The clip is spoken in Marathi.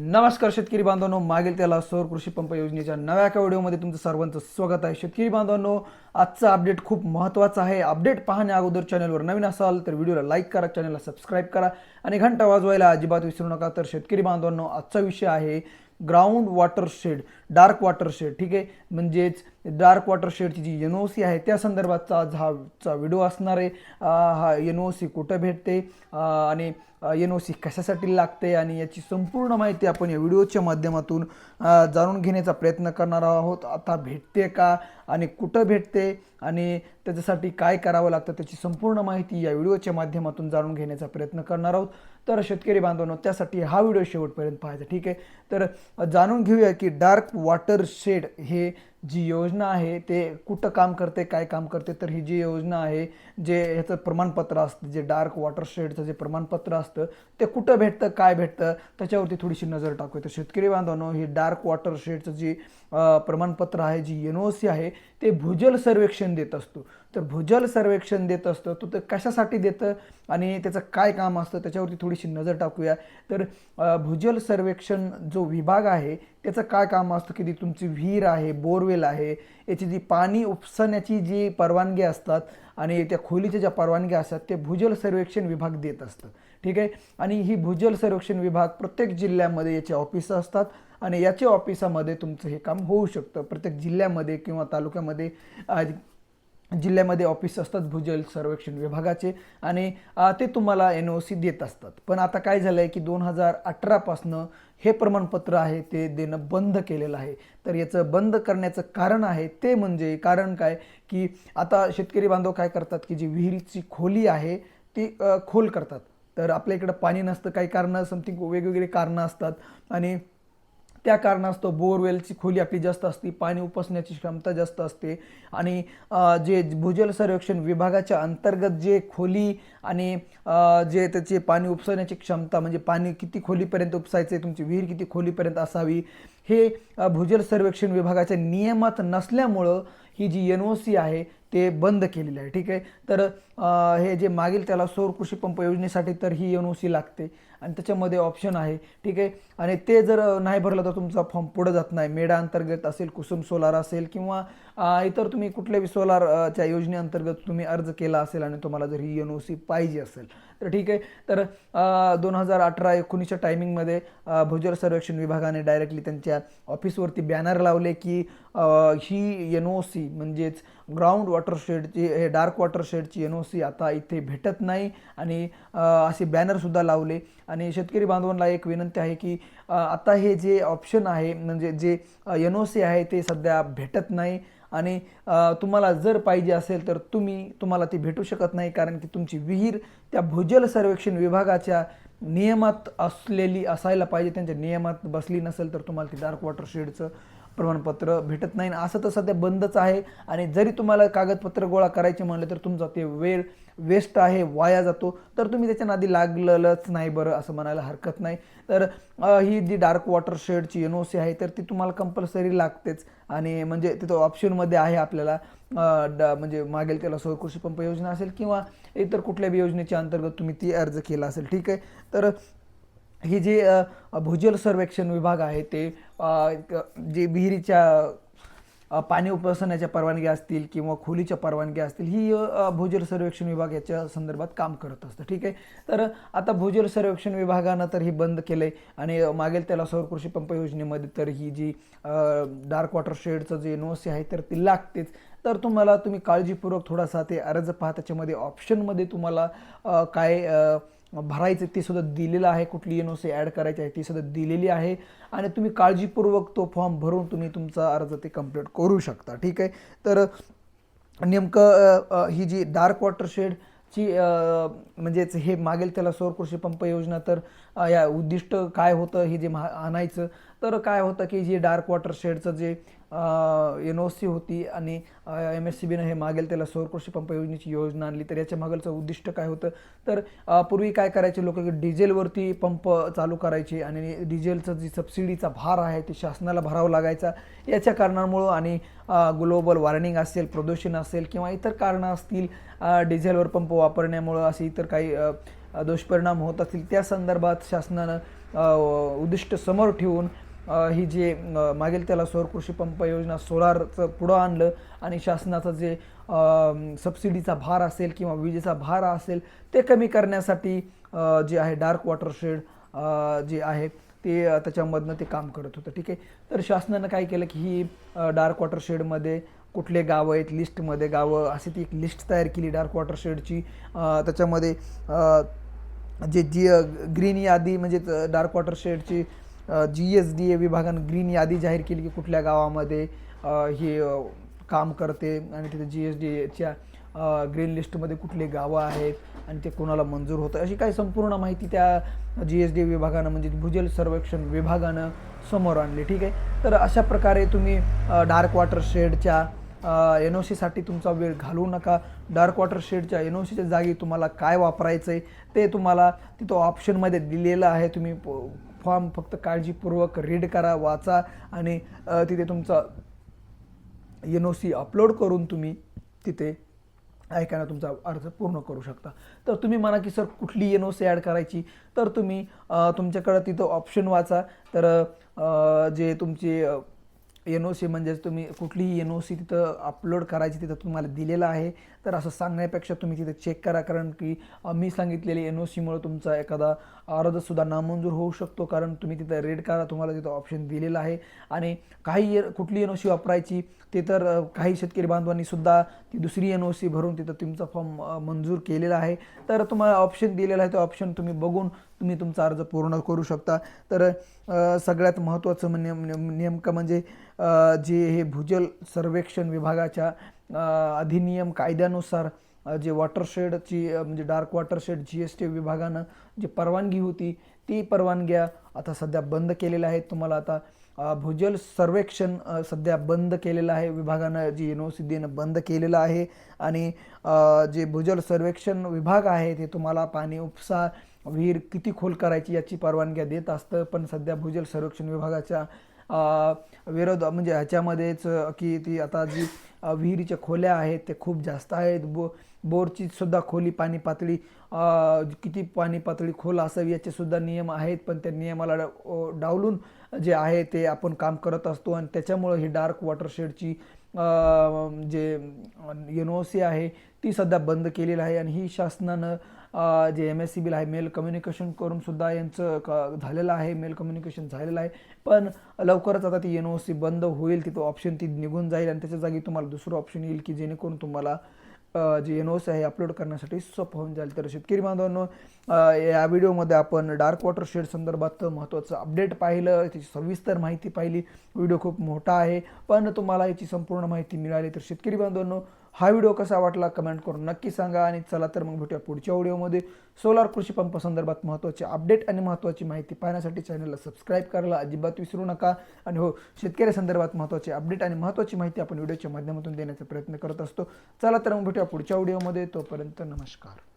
नमस्कार शेतकरी बांधवांनो मागील त्याला सौर कृषी पंप योजनेच्या नव्या एका व्हिडिओमध्ये तुमचं सर्वांचं स्वागत आहे. शेतकरी बांधवांनो आजचा अपडेट खूप महत्त्वाचा आहे. अपडेट पाहण्या अगोदर चॅनलवर नवीन असाल तर व्हिडिओला लाईक करा चॅनलला सबस्क्राईब करा आणि घंटा वाजवायला अजिबात विसरू नका. तर शेतकरी बांधवांनो आजचा विषय आहे ground water shade dark water shade ठीक आहे? म्हणजेच डार्क वॉटर शेडची जी एन ओ सी आहे त्या संदर्भातचा आज हा चा व्हिडिओ असणार आहे. हा एन ओ सी कुठं भेटते? आणि एन ओ सी कशासाठी लागते? आणि याची संपूर्ण माहिती आपण या व्हिडिओच्या माध्यमातून जाणून घेण्याचा प्रयत्न करणार आहोत. आता भेटते का? आणि कुठं भेटते? आणि त्याच्यासाठी काय करावं लागतं? त्याची संपूर्ण माहिती या व्हिडिओच्या माध्यमातून जाणून घेण्याचा प्रयत्न करणार आहोत. तर शेतकरी बांधवांनो त्यासाठी हा व्हिडिओ शेवटपर्यंत पाहायचा. ठीक आहे? तर जाणून घेऊया की डार्क वॉटर शेड हे जी योजना आहे ते कुठं काम करते काय काम करते? तर ही जी योजना आहे जे ह्याचं प्रमाणपत्र असतं जे डार्क वॉटर शेडचं जे प्रमाणपत्र असतं ते कुठं भेटतं काय भेटतं? त्याच्यावरती थोडीशी नजर टाकूया. तर शेतकरी बांधवांनो ही डार्क वॉटर शेडचं जी प्रमाणपत्र आहे जी एन ओ सी आहे ते भूजल सर्वेक्षण देत असतो. तर भूजल सर्वेक्षण देत असतं तो ते कशासाठी देतं? आणि त्याचं काय काम असतं त्याच्यावरती थोडीशी नजर टाकूया. तर भूजल सर्वेक्षण जो विभाग आहे त्याचं काय काम असतं की ती तुमची विहीर आहे बोरवेल आहे याची जी पाणी उपसण्याची जी परवानगी असतात आणि त्या खोलीच्या ज्या परवानग्या असतात ते भूजल सर्वेक्षण विभाग देत असतं. ठीक आहे? आणि ही भूजल सर्वेक्षण विभाग प्रत्येक जिल्ह्यामध्ये याचे ऑफिस असतात आणि याच्या ऑफिसामध्ये तुमचं हे काम होऊ शकतं. प्रत्येक जिल्ह्यामध्ये किंवा तालुक्यामध्ये जिल्ह्यामध्ये ऑफिस असतात भूजल सर्वेक्षण विभागाचे आणि ते तुम्हाला एन ओ सी देत असतात. पण आता काय झालं आहे की दोन हजार अठरापासनं हे प्रमाणपत्र आहे ते देणं बंद केलेलं आहे. तर याचं बंद करण्याचं कारण आहे ते म्हणजे कारण काय की आता शेतकरी बांधव काय करतात की जी विहिरीची खोली आहे ती खोल करतात. तर आपल्या इकडं पाणी नसतं काही कारणं समथिंग वेगवेगळी कारणं असतात. आणि त्या कारणास्तव बोरवेलची खोली आपली जास्त असते पाणी उपसण्याची क्षमता जास्त असते आणि जे भूजल सर्वेक्षण विभागाच्या अंतर्गत जे खोली आणि जे त्याचे पाणी उपसण्याची क्षमता म्हणजे पाणी किती खोलीपर्यंत उपसायचे तुमची विहीर किती खोलीपर्यंत असावी हे भूजल सर्वेक्षण विभागाच्या नियमात नसल्यामुळं ही जी एन ओ सी आहे ते बंद केलेलं आहे. ठीक आहे? तर हे जे मागील त्याला सौर कृषी पंप योजनेसाठी तर ही एन ओ सी लागते आणि त्याच्यामध्ये ऑप्शन आहे. ठीक आहे? आणि ते जर नाही भरलं तर तुमचा फॉर्म पुढं जात नाही. मेडा अंतर्गत असेल कुसुम सोलार असेल किंवा इतर तुम्ही कुठल्याही सोलार च्या योजनेअंतर्गत तुम्ही अर्ज केला असेल आणि तुम्हाला जर ही एन ओ सी पाहिजे असेल तर ठीक आहे. तर दोन हजार अठरा एकोणीसच्या टायमिंगमध्ये भूजल सर्वेक्षण विभागाने डायरेक्टली त्यांच्या ऑफिसवरती बॅनर लावले की ही एन ओ सी म्हणजेच ग्राउंड वॉटर शेडची हे डार्क वॉटर शेडची एन ओ सी आता इथे भेटत नाही. आणि असे बॅनरसुद्धा लावले. आणि शेतकरी बांधवांना एक विनंती आहे की आता हे जे ऑप्शन आहे म्हणजे जे एन ओ सी आहे ते सध्या भेटत नाही. आणि तुम्हाला जर पाहिजे असेल तर तुम्ही तुम्हाला ती भेटू शकत नाही कारण की तुमची विहीर त्या भूजल सर्वेक्षण विभागाच्या नियमात असलेली असायला पाहिजे. त्यांच्या नियमात बसली नसेल तर तुम्हाला ती डार्क वॉटर शेडचं प्रमाणपत्र भेटत नाही. आणि असं तर सध्या बंदच आहे. आणि जरी तुम्हाला कागदपत्र गोळा करायचे म्हणलं तर तुमचा ते वेळ वेस्ट आहे वाया जातो. तर तुम्ही त्याच्या नादी लागलेलंच नाही बरं असं म्हणायला हरकत नाही. तर ही जी डार्क वॉटर शेडची एन ओ सी आहे तर ती तुम्हाला कंपल्सरी लागतेच. आणि म्हणजे तिथं ऑप्शनमध्ये आहे आपल्याला ड म्हणजे मागेल त्याला सोय कृषी पंप योजना असेल किंवा इतर कुठल्याही योजनेच्या अंतर्गत तुम्ही ती अर्ज केला असेल ठीक आहे? तर ही जी भूजल सर्वेक्षण विभाग आहे ते जे विहिरीच्या पाणी उपसण्याच्या परवानग्या असतील किंवा खोलीच्या परवानग्या असतील ही भूजल सर्वेक्षण विभाग याच्या संदर्भात काम करत असतं. ठीक आहे? तर आता भूजल सर्वेक्षण विभागानं तर ही बंद केलं आहे आणि मागेल त्याला सौर कृषी पंप योजनेमध्ये तर ही जी डार्क वॉटर शेडचं जे एन ओ सी आहे तर ती लागतेच. तर तुम्हाला तुम्ही काळजीपूर्वक थोडासा ते अर्ज पहा. त्याच्यामध्ये ऑप्शनमध्ये तुम्हाला काय भरायचं ते सुद्धा दिलेलं आहे कुठली एन ओ सी ॲड करायची आहे ती सुद्धा दिलेली आहे. आणि तुम्ही काळजीपूर्वक तो फॉर्म भरून तुम्ही तुमचा अर्ज ते कंप्लीट करू शकता. ठीक आहे? तर नेमकं ही जी डार्क वॉटर शेडची म्हणजेच हे मागेल त्याला सौर कृषी पंप योजना तर या उद्दिष्ट काय होतं हे जे महा आणायचं? तर काय होतं की जे डार्क वॉटर शेडचं जे एन ओ सी होती आणि एम एस सी बीनं हे मागेल त्याला सौरकृषी पंप योजनेची योजना आणली. तर याच्या मागलचं उद्दिष्ट काय होतं? तर पूर्वी काय करायचे लोक? डिझेलवरती पंप चालू करायचे आणि डिझेलचं जी सबसिडीचा भार आहे ते शासनाला भरावा लागायचा. याच्या कारणामुळं आणि ग्लोबल वॉर्निंग असेल प्रदूषण असेल किंवा इतर कारणं असतील डिझेलवर पंप वापरण्यामुळं असे इतर काही दुष्परिणाम होत असतील त्या संदर्भात शासनानं उद्दिष्ट समोर ठेवून ही जे मागील मागेल त्याला सौर कृषी पंप योजना सोलारचं पुढं आणलं आणि शासनाचं जे सबसिडीचा भार असेल किंवा विजेचा भार असेल ते कमी करण्यासाठी जे आहे डार्क वॉटर शेड जे आहे ते त्याच्यामधनं ते काम करत होतं. ठीक आहे? तर शासनानं काय केलं की ही डार्क वॉटर शेडमध्ये कुठले गावं आहेत लिस्टमध्ये गावं अशी ती एक लिस्ट तयार केली डार्क वॉटर शेडची त्याच्यामध्ये जे जी ग्रीन यादी म्हणजे डार्क वॉटर शेडची जी एस डी ए विभागानं ग्रीन यादी जाहीर केली की कुठल्या गावामध्ये हे काम करते आणि तिथे जी एस डी एच्या ग्रीन लिस्टमध्ये कुठले गावं आहेत आणि ते कोणाला मंजूर होतं अशी काही संपूर्ण माहिती त्या जी एस डी विभागानं म्हणजे भूजल सर्वेक्षण विभागानं समोर आणली ठीक आहे? तर अशा प्रकारे तुम्ही डार्क वॉटर शेडच्या एन ओ सीसाठी तुमचा वेळ घालवू नका. डार्क वॉटर शेडच्या एन ओ सीच्या जागी तुम्हाला काय वापरायचं आहे ते तुम्हाला तिथं ऑप्शनमध्ये दिलेलं आहे. तुम्ही फॉर्म फक्त काळजीपूर्वक रीड करा वाचा आणि तिथे तुमचा एन ओ सी अपलोड करून तुम्ही तिथे ऐकायला तुमचा अर्ज पूर्ण करू शकता. तर तुम्ही म्हणा की सर कुठली एन ओ सी ॲड करायची? तर तुम्ही तुमच्याकडं तिथं ऑप्शन वाचा. तर जे तुमचे एन ओ सी म्हणजेच तुम्ही कुठलीही एन ओ सी तिथं अपलोड करायची तिथं तुम्हाला दिलेलं आहे. तर असं सांगण्यापेक्षा तुम्ही तिथे चेक करा. कारण की मी सांगितलेली एन ओ सीमुळे तुमचा एखादा अर्जसुद्धा नामंजूर होऊ शकतो. कारण तुम्ही तिथं रेड करा. तुम्हाला तिथं ऑप्शन दिलेलं आहे. आणि काही कुठली एन ओ सी वापरायची ते तर काही शेतकरी बांधवांनी सुद्धा ती दुसरी एन ओ सी भरून तिथं तुमचा फॉर्म मंजूर केलेला आहे. तर तुम्हाला ऑप्शन दिलेला आहे. तो ऑप्शन तुम्ही बघून तुम्ही तुमचा अर्ज पूर्ण करू शकता. तर सगळ्यात महत्त्वाचं म्हणजे, म्हणजे नेमकं म्हणजे जे हे भूजल सर्वेक्षण विभागाच्या अधिनियम कायद्यानुसार जे वॉटरशेडची म्हणजे dark watershed G S T विभागानं जी परवानगी होती ती परवानग्या आता सध्या बंद केलेल्या आहेत. तुम्हाला आता भूजल सर्वेक्षण सध्या बंद केलेलं आहे. विभागानं जी एन ओ सी देणं बंद केलेलं आहे. आणि जे भूजल सर्वेक्षण विभाग आहे ते तुम्हाला पाणी उपसा विहीर किती खोल करायची याची परवानग्या देत असतं. पण सध्या भूजल संरक्षण विभागाच्या विरोध म्हणजे ह्याच्यामध्येच की ती आता जी विहिरीच्या खोल्या आहेत ते खूप जास्त आहेत. बो बोरची सुद्धा खोली पाणी पातळी किती पाणी पातळी खोल असावी याचे सुद्धा नियम आहेत. पण त्या नियमाला डावलून जे आहे ते आपण काम करत असतो. आणि त्याच्यामुळं ही डार्क वॉटरशेडची जे एन ओ सी आहे ती सध्या बंद केलेली आहे. आणि ही शासनानं जे एम एस सी बिल आहे मेल कम्युनिकेशन करून सुद्धा यांचं क झालेलं आहे. मेल कम्युनिकेशन झालेलं आहे. पण लवकरच आता ती एन ओ सी बंद होईल. तिथं ऑप्शन ती निघून जाईल. आणि त्याच्या जागी तुम्हाला दुसरं ऑप्शन येईल की जेणेकरून तुम्हाला जे एन ओस आहे अपलोड करण्यासाठी सोपं होऊन जाईल. तर शेतकरी बांधवांनो या व्हिडिओमध्ये आपण डार्क वॉटर शेड संदर्भात महत्त्वाचं अपडेट पाहिलं त्याची सविस्तर माहिती पाहिली. व्हिडिओ खूप मोठा आहे पण तुम्हाला याची संपूर्ण माहिती मिळाली. तर शेतकरी बांधवांनो हा व्हिडिओ कसा वाटला कमेंट करून नक्की सांगा आणि चला तर मग भेटूया पुढच्या व्हिडिओमध्ये. सोलार कृषी पंप संदर्भात महत्त्वाचे अपडेट आणि महत्त्वाची माहिती पाहण्यासाठी चॅनलला सबस्क्राईब करायला अजिबात विसरू नका. आणि हो शेतकरी संदर्भात महत्त्वाचे अपडेट आणि महत्त्वाची माहिती आपण व्हिडिओच्या माध्यमातून देण्याचा प्रयत्न करत असतो. चला तर मग भेटूया पुढच्या व्हिडिओमध्ये. तोपर्यंत नमस्कार.